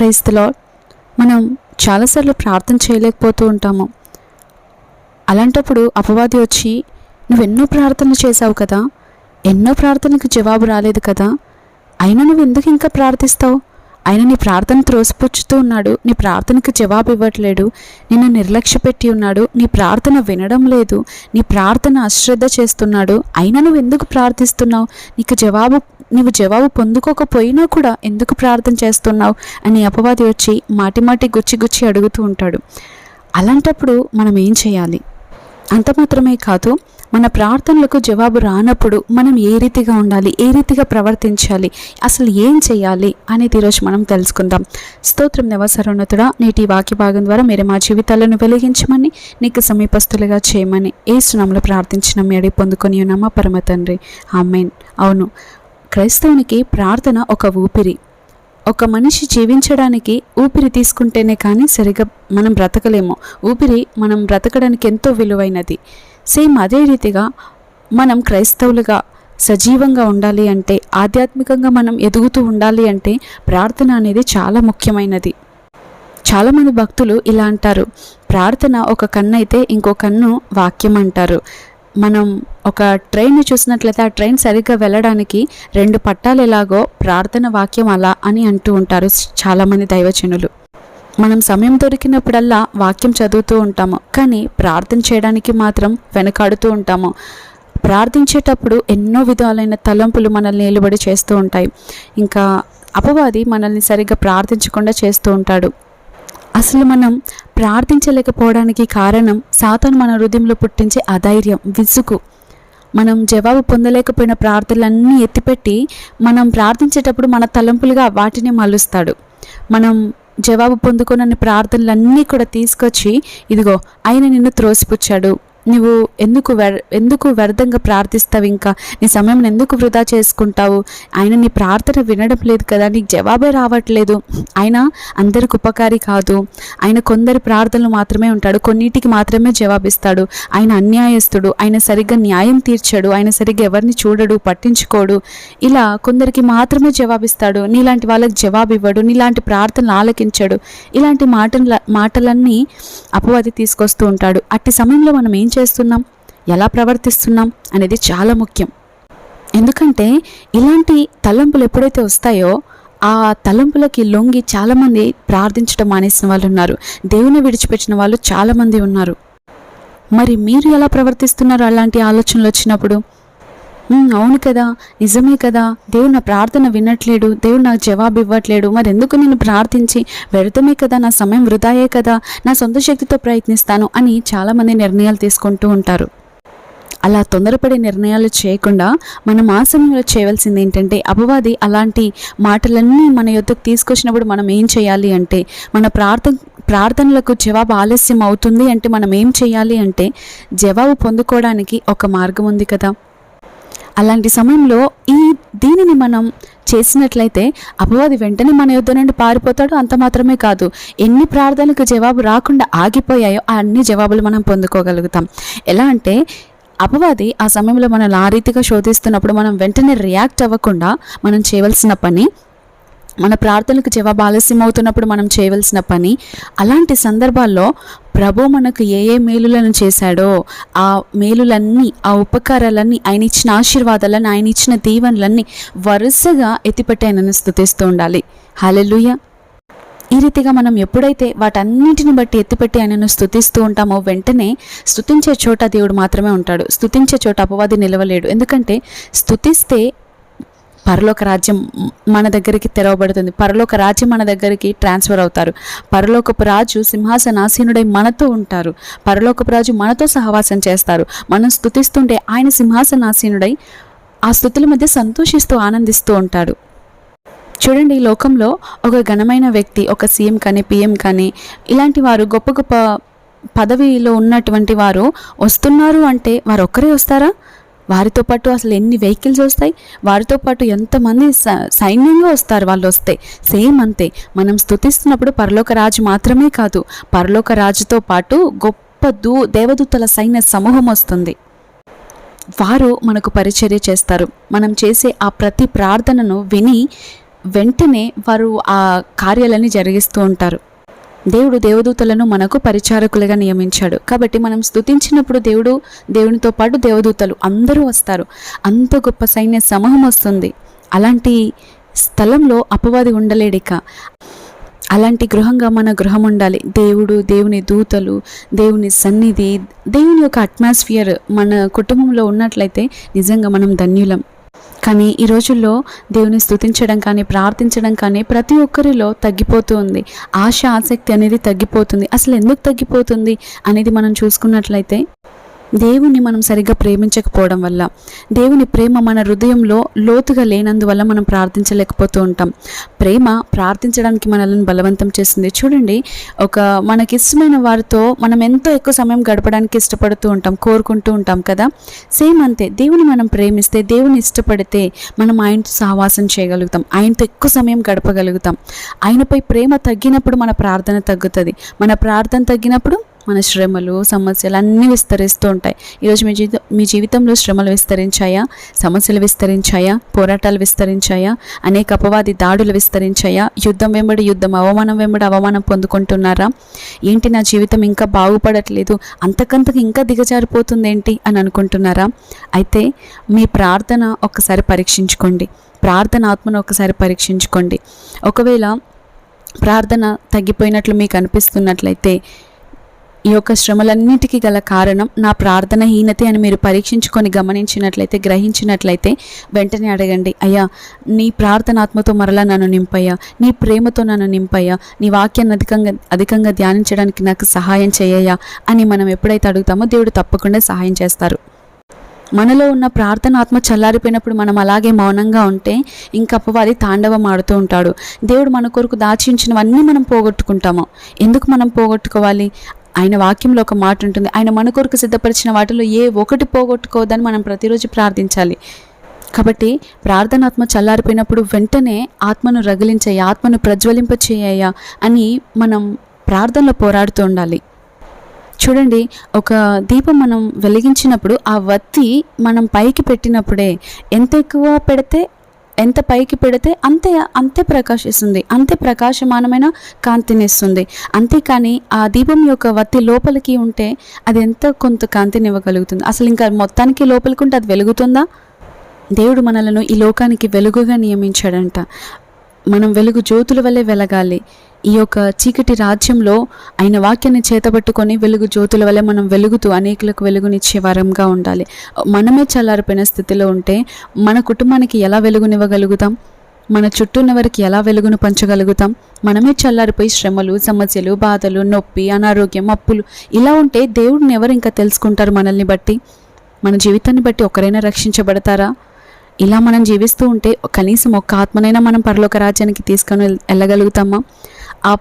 క్రైస్తులో మనం చాలాసార్లు ప్రార్థన చేయలేకపోతూ ఉంటాము. అలాంటప్పుడు అపవాది వచ్చి నువ్వు ఎన్నో ప్రార్థనలు చేశావు కదా? ఎన్నో ప్రార్థనలకు జవాబు రాలేదు కదా? అయినా నువ్వు ఎందుకు ఇంకా ప్రార్థిస్తావు? ఆయన నీ ప్రార్థన త్రోసిపుచ్చుతూ ఉన్నాడు. నీ ప్రార్థనకు జవాబు ఇవ్వట్లేడు. నిన్ను నిర్లక్ష్య పెట్టి ఉన్నాడు. నీ ప్రార్థన వినడం లేదు. నీ ప్రార్థన అశ్రద్ధ చేస్తున్నాడు. అయినా నువ్వు ఎందుకు ప్రార్థిస్తున్నావు? నీకు జవాబు నువ్వు జవాబు పొందుకోకపోయినా కూడా ఎందుకు ప్రార్థన చేస్తున్నావు? అని అపవాది వచ్చి మాటి మాటి గుచ్చి గుచ్చి అడుగుతూ ఉంటాడు. అలాంటప్పుడు మనం ఏం చేయాలి? అంత మాత్రమే కాదు మన ప్రార్థనలకు జవాబు రానప్పుడు మనం ఏ రీతిగా ఉండాలి ఏ రీతిగా ప్రవర్తించాలి అసలు ఏం చేయాలి అనేది ఈరోజు మనం తెలుసుకుందాం. స్తోత్రం నివసరోన్నతుడా నేటి వాక్య భాగం ద్వారా మీరు మా జీవితాలను వెలిగించమని నీకు సమీపస్తులుగా చేయమని ఏ సునాములు ప్రార్థించిన మేడి పొందుకొని ఉన్నామా పరమ తండ్రి? ఆమెన్. అవును. క్రైస్తవునికి ప్రార్థన ఒక ఊపిరి. ఒక మనిషి జీవించడానికి ఊపిరి తీసుకుంటేనే కానీ సరిగా మనం బ్రతకలేము. ఊపిరి మనం బ్రతకడానికి ఎంతో విలువైనది. సేమ్ అదే రీతిగా మనం క్రైస్తవులుగా సజీవంగా ఉండాలి అంటే ఆధ్యాత్మికంగా మనం ఎదుగుతూ ఉండాలి అంటే ప్రార్థన అనేది చాలా ముఖ్యమైనది. చాలామంది భక్తులు ఇలా అంటారు. ప్రార్థన ఒక కన్ను అయితే ఇంకో కన్ను వాక్యం అంటారు. మనం ఒక ట్రైన్ చూసినట్లయితే ఆ ట్రైన్ సరిగ్గా వెళ్ళడానికి రెండు పట్టాలు ఎలాగో ప్రార్థన వాక్యం అలా అని అంటూ ఉంటారు చాలామంది దైవజనులు. మనం సమయం దొరికినప్పుడల్లా వాక్యం చదువుతూ ఉంటాము కానీ ప్రార్థన చేయడానికి మాత్రం వెనకాడుతూ ఉంటాము. ప్రార్థించేటప్పుడు ఎన్నో విధాలైన తలంపులు మనల్ని నిలబడి చేస్తూ ఉంటాయి. ఇంకా అపవాది మనల్ని సరిగ్గా ప్రార్థించకుండా చేస్తూ ఉంటాడు. అసలు మనం ప్రార్థించలేకపోవడానికి కారణం సాతాను మన హృదయంలో పుట్టించే అధైర్యం విసుగు. మనం జవాబు పొందలేకపోయిన ప్రార్థనలన్నీ ఎత్తిపెట్టి మనం ప్రార్థించేటప్పుడు మన తలంపులుగా వాటిని మలుస్తాడు. మనం జవాబు పొందుకున్న ప్రార్థనలన్నీ కూడా తీసుకొచ్చి ఇదిగో ఆయన నిన్ను త్రోసిపుచ్చాడు. నువ్వు ఎందుకు వ్యర్ ఎందుకు వ్యర్థంగా ప్రార్థిస్తావు ఇంకా? నీ సమయం ఎందుకు వృధా చేసుకుంటావు? ఆయన నీ ప్రార్థన వినడం లేదు కదా నీకు జవాబే రావట్లేదు. ఆయన అందరికి ఉపకారి కాదు. ఆయన కొందరి ప్రార్థనలు మాత్రమే ఉంటాడు కొన్నిటికి మాత్రమే జవాబిస్తాడు. ఆయన అన్యాయస్తుడు ఆయన సరిగ్గా న్యాయం తీర్చాడు ఆయన సరిగ్గా ఎవరిని చూడడు పట్టించుకోడు. ఇలా కొందరికి మాత్రమే జవాబిస్తాడు నీలాంటి వాళ్ళకి జవాబు ఇవ్వడు నీలాంటి ప్రార్థనలు ఆలకించడు. ఇలాంటి మాటల మాటలన్నీ అపవాది తీసుకొస్తూ ఉంటాడు. అట్టి సమయంలో మనం ఏం చేస్తున్నాం? ఎలా ప్రవర్తిస్తున్నాం? అనేది చాలా ముఖ్యం. ఎందుకంటే ఇలాంటి తలంపులు ఎప్పుడైతే వస్తాయో ఆ తలంపులకి లొంగి చాలామంది ప్రార్థించడం మానేసిన వాళ్ళు ఉన్నారు. దేవుని విడిచిపెట్టిన వాళ్ళు చాలామంది ఉన్నారు. మరి మీరు ఎలా ప్రవర్తిస్తున్నారు? అలాంటి ఆలోచనలు వచ్చినప్పుడు? అవును కదా. నిజమే కదా. దేవుడు నా ప్రార్థన వినట్లేడు. దేవుడు నాకు జవాబు ఇవ్వట్లేడు. మరి ఎందుకు నేను ప్రార్థించి వ్యర్థమే కదా? నా సమయం వృధాయే కదా. నా సొంత శక్తితో ప్రయత్నిస్తాను అని చాలామంది నిర్ణయాలు తీసుకుంటూ ఉంటారు. అలా తొందరపడే నిర్ణయాలు చేయకుండా మనం ఆ సమయంలో చేయవలసింది ఏంటంటే అపవాది అలాంటి మాటలన్నీ మన యొద్దకు తీసుకొచ్చినప్పుడు మనం ఏం చేయాలి అంటే మన ప్రార్థన ప్రార్థనలకు జవాబు ఆలస్యం అవుతుంది అంటే మనం ఏం చేయాలి అంటే జవాబు పొందుకోవడానికి ఒక మార్గం ఉంది కదా. అలాంటి సమయంలో ఈ దీనిని మనం చేసినట్లయితే అపవాది వెంటనే మన యుద్ధ నుండి పారిపోతాడు. అంత మాత్రమే కాదు ఎన్ని ప్రార్థనలకు జవాబు రాకుండా ఆగిపోయాయో ఆ అన్ని జవాబులు మనం పొందుకోగలుగుతాం. ఎలా అంటే అపవాది ఆ సమయంలో మనల్ని ఆ రీతిగా శోధిస్తున్నప్పుడు మనం వెంటనే రియాక్ట్ అవ్వకుండా మనం చేయవలసిన పని మన ప్రార్థనలకు జవాబు ఆలస్యం అవుతున్నప్పుడు మనం చేయవలసిన పని అలాంటి సందర్భాల్లో ప్రభు మనకు ఏ ఏ మేలులను చేశాడో ఆ మేలులన్నీ ఆ ఉపకారాలన్నీ ఆయన ఇచ్చిన ఆశీర్వాదాలన్నీ ఆయన ఇచ్చిన దీవెనలన్నీ వరుసగా ఎత్తిపెట్టి ఆయనను స్థుతిస్తూ ఉండాలి. హలెలుయ ఈ రీతిగా మనం ఎప్పుడైతే వాటన్నిటిని బట్టి ఎత్తిపెట్టి ఆయనను స్థుతిస్తూ ఉంటామో వెంటనే స్థుతించే చోట దేవుడు మాత్రమే ఉంటాడు. స్థుతించే చోట అపవాది నిలవలేడు. ఎందుకంటే స్థుతిస్తే పరలోక రాజ్యం మన దగ్గరికి తెరవబడుతుంది. పరలోక రాజ్యం మన దగ్గరికి ట్రాన్స్ఫర్ అవుతారు. పరలోకపు రాజు సింహాసనాసీనుడై మనతో ఉంటారు. పరలోకపు రాజు మనతో సహవాసం చేస్తారు. మనం స్థుతిస్తుంటే ఆయన సింహాసనాసీనుడై ఆ స్థుతుల మధ్య సంతోషిస్తూ ఆనందిస్తూ ఉంటాడు. చూడండి ఈ లోకంలో ఒక ఘనమైన వ్యక్తి ఒక సీఎం కానీ పిఎం కానీ ఇలాంటి వారు గొప్ప గొప్ప పదవిలో ఉన్నటువంటి వారు వస్తున్నారు అంటే వారు ఒక్కరే వస్తారా? వారితో పాటు అసలు ఎన్ని వెహికల్స్ వస్తాయి? వారితో పాటు ఎంతమంది సైన్యంగా వస్తారు వాళ్ళు వస్తే? సేమ్ అంతే. మనం స్థుతిస్తున్నప్పుడు పరలోక రాజు మాత్రమే కాదు పరలోక రాజుతో పాటు గొప్ప దూ దేవదూతల సైన్య సమూహం వస్తుంది. వారు మనకు పరిచర్య చేస్తారు. మనం చేసే ఆ ప్రతి ప్రార్థనను విని వెంటనే వారు ఆ కార్యాలన్నీ జరిగిస్తూ ఉంటారు. దేవుడు దేవదూతలను మనకు పరిచారకులుగా నియమించాడు. కాబట్టి మనం స్తుతించినప్పుడు దేవుడు దేవునితో పాటు దేవదూతలు అందరూ వస్తారు. అంత గొప్ప సైన్య సమూహం వస్తుంది. అలాంటి స్థలంలో అపవాది ఉండలేడిక. అలాంటి గృహంగా మన గృహం ఉండాలి. దేవుడు దేవుని దూతలు దేవుని సన్నిధి దేవుని యొక్క అట్మాస్ఫియర్ మన కుటుంబంలో ఉన్నట్లయితే నిజంగా మనం ధన్యులం. కానీ ఈ రోజుల్లో దేవుని స్తుతించడం కానీ ప్రార్థించడం కానీ ప్రతి ఒక్కరిలో తగ్గిపోతూ ఉంది. ఆశ ఆసక్తి అనేది తగ్గిపోతుంది. అసలు ఎందుకు తగ్గిపోతుంది అనేది మనం చూసుకున్నట్లయితే దేవుణ్ణి మనం సరిగ్గా ప్రేమించకపోవడం వల్ల దేవుని ప్రేమ మన హృదయంలో లోతుగా లేనందువల్ల మనం ప్రార్థించలేకపోతూ ఉంటాం. ప్రేమ ప్రార్థించడానికి మనల్ని బలవంతం చేస్తుంది. చూడండి ఒక మనకి ఇష్టమైన వారితో మనం ఎంతో ఎక్కువ సమయం గడపడానికి ఇష్టపడుతూ ఉంటాం కోరుకుంటూ ఉంటాం కదా? సేమ్ అంతే దేవుని మనం ప్రేమిస్తే దేవుని ఇష్టపడితే మనం ఆయనతో సహవాసం చేయగలుగుతాం. ఆయనతో ఎక్కువ సమయం గడపగలుగుతాం. ఆయనపై ప్రేమ తగ్గినప్పుడు మన ప్రార్థన తగ్గుతుంది. మన ప్రార్థన తగ్గినప్పుడు మన శ్రమలు సమస్యలు అన్నీ విస్తరిస్తూ ఉంటాయి. ఈరోజు మీ జీవితం మీ జీవితంలో శ్రమలు విస్తరించాయా? సమస్యలు విస్తరించాయా? పోరాటాలు విస్తరించాయా? అనేక అపవాది దాడులు విస్తరించాయా? యుద్ధం వెంబడి యుద్ధం అవమానం వెంబడి అవమానం పొందుకుంటున్నారా? ఏంటి నా జీవితం ఇంకా బాగుపడట్లేదు? అంతకంతకు ఇంకా దిగజారిపోతుంది ఏంటి అని అనుకుంటున్నారా? అయితే మీ ప్రార్థన ఒక్కసారి పరీక్షించుకోండి. ప్రార్థన ఆత్మను ఒకసారి పరీక్షించుకోండి. ఒకవేళ ప్రార్థన తగ్గిపోయినట్లు మీకు అనిపిస్తున్నట్లయితే ఈ యొక్క శ్రమలన్నిటికీ గల కారణం నా ప్రార్థనహీనతే అని మీరు పరీక్షించుకొని గమనించినట్లయితే గ్రహించినట్లయితే వెంటనే అడగండి. అయ్యా నీ ప్రార్థనాత్మతో మరలా నన్ను నింపయ్యా. నీ ప్రేమతో నన్ను నింపయ్యా. నీ వాక్యాన్ని అధికంగా అధికంగా ధ్యానించడానికి నాకు సహాయం చేయయ్యా అని మనం ఎప్పుడైతే అడుగుతామో దేవుడు తప్పకుండా సహాయం చేస్తారు. మనలో ఉన్న ప్రార్థన ఆత్మ చల్లారిపోయినప్పుడు మనం అలాగే మౌనంగా ఉంటే ఇంక అపవాది తాండవం ఆడుతూ ఉంటాడు. దేవుడు మన కొరకు దాచించినవన్నీ మనం పోగొట్టుకుంటాము? ఎందుకు మనం పోగొట్టుకోవాలి? ఆయన వాక్యంలో ఒక మాట ఉంటుంది. ఆయన మన కొరకు సిద్ధపరిచిన వాటిలో ఏ ఒకటి పోగొట్టుకోవద్దని మనం ప్రతిరోజు ప్రార్థించాలి. కాబట్టి ప్రార్థనాత్మ చల్లారిపోయినప్పుడు వెంటనే ఆత్మను రగిలించయ్యా ఆత్మను ప్రజ్వలింప చేయయ్యా అని మనం ప్రార్థనలో పోరాడుతూ ఉండాలి. చూడండి ఒక దీపం మనం వెలిగించినప్పుడు ఆ వత్తి మనం పైకి పెట్టినప్పుడే ఎంత ఎక్కువ పెడితే ఎంత పైకి పెడితే అంతే అంతే ప్రకాశిస్తుంది అంతే ప్రకాశమానమైన కాంతినిస్తుంది. అంతేకాని ఆ దీపం యొక్క వత్తి లోపలికి ఉంటే అది ఎంత కొంత కాంతినివ్వగలుగుతుంది. అసలు ఇంకా మొత్తానికి లోపలికి ఉంటే అది వెలుగుతుందా? దేవుడు మనలను ఈ లోకానికి వెలుగుగా నియమించాడంట. మనం వెలుగు జ్యోతుల వల్లే వెలగాలి. ఈ యొక్క చీకటి రాజ్యంలో ఆయన వాక్యాన్ని చేతబట్టుకొని వెలుగు జ్యోతుల వల్ల మనం వెలుగుతూ అనేకులకు వెలుగునిచ్చే వరంగా ఉండాలి. మనమే చల్లారిపోయిన స్థితిలో ఉంటే మన కుటుంబానికి ఎలా వెలుగునివ్వగలుగుతాం? మన చుట్టూ ఉన్న వారికి ఎలా వెలుగును పంచగలుగుతాం? మనమే చల్లారిపోయి శ్రమలు సమస్యలు బాధలు నొప్పి అనారోగ్యం అప్పులు ఇలా ఉంటే దేవుడిని ఎవరు ఇంకా తెలుసుకుంటారు మనల్ని బట్టి? మన జీవితాన్ని బట్టి ఒకరైనా రక్షించబడతారా? ఇలా మనం జీవిస్తూ ఉంటే కనీసం ఒక్క ఆత్మనైనా మనం పరలోక రాజ్యానికి తీసుకొని వెళ్ళగలుగుతామా ఆ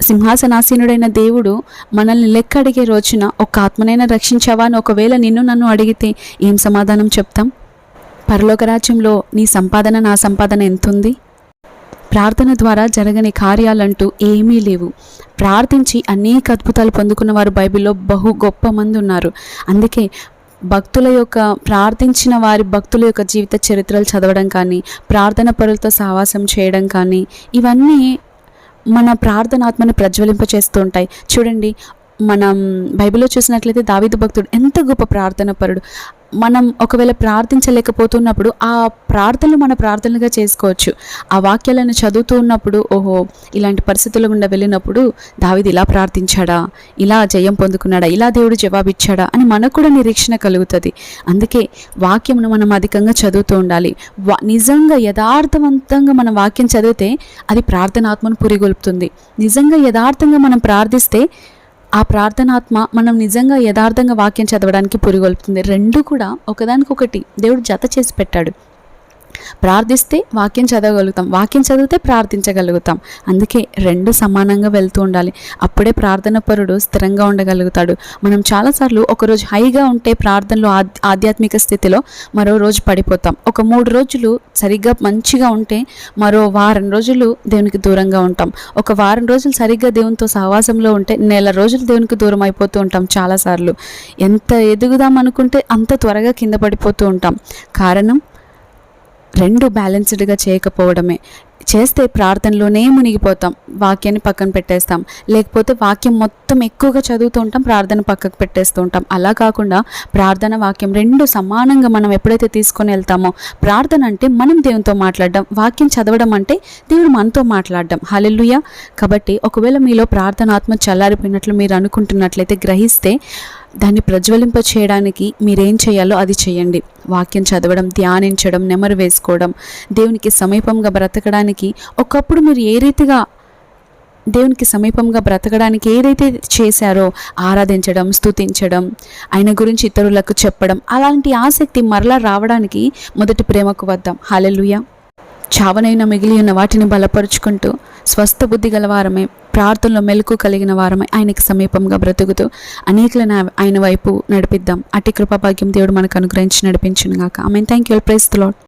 సింహాసనాసీనుడైన దేవుడు మనల్ని లెక్క అడిగే రోజున ఒక ఆత్మనైనా రక్షించావా అని ఒకవేళ నిన్ను నన్ను అడిగితే ఏం సమాధానం చెప్తాం? పరలోక రాజ్యంలో నీ సంపాదన నా సంపాదన ఎంతుంది? ప్రార్థన ద్వారా జరగని కార్యాలంటూ ఏమీ లేవు. ప్రార్థించి అనేక అద్భుతాలు పొందుకున్న వారు బైబిల్లో బహు గొప్ప మంది ఉన్నారు. అందుకే భక్తుల యొక్క ప్రార్థించిన వారి భక్తుల యొక్క జీవిత చరిత్రలు చదవడం కానీ ప్రార్థన పరులతో సహవాసం చేయడం కానీ ఇవన్నీ మన ప్రార్థనాత్మను ప్రజ్వలింపచేస్తూ ఉంటాయి. చూడండి మనం బైబిల్లో చూసినట్లయితే దావిదు భక్తుడు ఎంత గొప్ప ప్రార్థన పరుడు మనం ఒకవేళ ప్రార్థించలేకపోతున్నప్పుడు ఆ ప్రార్థనలు మన ప్రార్థనలుగా చేసుకోవచ్చు. ఆ వాక్యాలను చదువుతూ ఉన్నప్పుడు ఓహో ఇలాంటి పరిస్థితుల గుండా వెళ్ళినప్పుడు దావిది ఇలా ప్రార్థించాడా? ఇలా జయం పొందుకున్నాడా? ఇలా దేవుడు జవాబిచ్చాడా? అని మనకు కూడా నిరీక్షణ కలుగుతుంది. అందుకే వాక్యమును మనం అధికంగా చదువుతూ ఉండాలి. వా నిజంగా యథార్థవంతంగా మనం వాక్యం చదివితే అది ప్రార్థనాత్మను పురిగొల్పుతుంది. నిజంగా యథార్థంగా మనం ప్రార్థిస్తే ఆ ప్రార్థనాత్మ మనం నిజంగా యథార్థంగా వాక్యం చదవడానికి పురిగొల్పుతుంది. రెండు కూడా ఒకదానికొకటి దేవుడు జత చేసి పెట్టాడు. ప్రార్థిస్తే వాక్యం చదవగలుగుతాం. వాక్యం చదివితే ప్రార్థించగలుగుతాం. అందుకే రెండు సమానంగా వెళ్తూ ఉండాలి. అప్పుడే ప్రార్థన పరుడు స్థిరంగా ఉండగలుగుతాడు. మనం చాలాసార్లు ఒకరోజు హైగా ఉంటే ప్రార్థనలో ఆధ్యాత్మిక స్థితిలో మరో రోజు పడిపోతాం. ఒక మూడు రోజులు సరిగ్గా మంచిగా ఉంటే మరో వారం రోజులు దేవునికి దూరంగా ఉంటాం. ఒక వారం రోజులు సరిగ్గా దేవునితో సహవాసంలో ఉంటే నెల రోజులు దేవునికి దూరం అయిపోతూ ఉంటాం చాలాసార్లు. ఎంత ఎదుగుదాం అనుకుంటే అంత త్వరగా కింద పడిపోతూ ఉంటాం. కారణం రెండు బ్యాలెన్స్డ్గా చేయకపోవడమే. చేస్తే ప్రార్థనలోనే మునిగిపోతాం. వాక్యాన్ని పక్కన పెట్టేస్తాం. లేకపోతే వాక్యం మొత్తం ఎక్కువగా చదువుతూ ఉంటాం ప్రార్థన పక్కకు పెట్టేస్తూ ఉంటాం. అలా కాకుండా ప్రార్థన వాక్యం రెండు సమానంగా మనం ఎప్పుడైతే తీసుకొని వెళ్తామో ప్రార్థన అంటే మనం దేవునితో మాట్లాడడం వాక్యం చదవడం అంటే దేవుడు మనతో మాట్లాడడం. హలెలుయ కాబట్టి ఒకవేళ మీలో ప్రార్థనాత్మ చల్లారిపోయినట్లు మీరు అనుకుంటున్నట్లయితే గ్రహిస్తే దాన్ని ప్రజ్వలింప చేయడానికి మీరేం చేయాలో అది చేయండి. వాక్యం చదవడం ధ్యానించడం నెమరు వేసుకోవడం దేవునికి సమీపంగా బ్రతకడానికి ఒకప్పుడు మీరు ఏ రీతిగా దేవునికి సమీపంగా బ్రతకడానికి ఏదైతే చేశారో ఆరాధించడం స్థుతించడం ఆయన గురించి ఇతరులకు చెప్పడం అలాంటి ఆసక్తి మరలా రావడానికి మొదటి ప్రేమకు వద్దాం. హాలెలుయ చావనైన మిగిలి ఉన్న వాటిని బలపరుచుకుంటూ స్వస్థ బుద్ధి గలవారమే. ప్రార్థనలో మెలకు కలిగిన వారమే ఆయనకి సమీపంగా బ్రతుకుతూ అనేకులను ఆయన వైపు నడిపిద్దాం. అటు కృపాభాగ్యం దేవుడు మనకు అనుగ్రహించి నడిపించును గాక I mean thank you praise Lord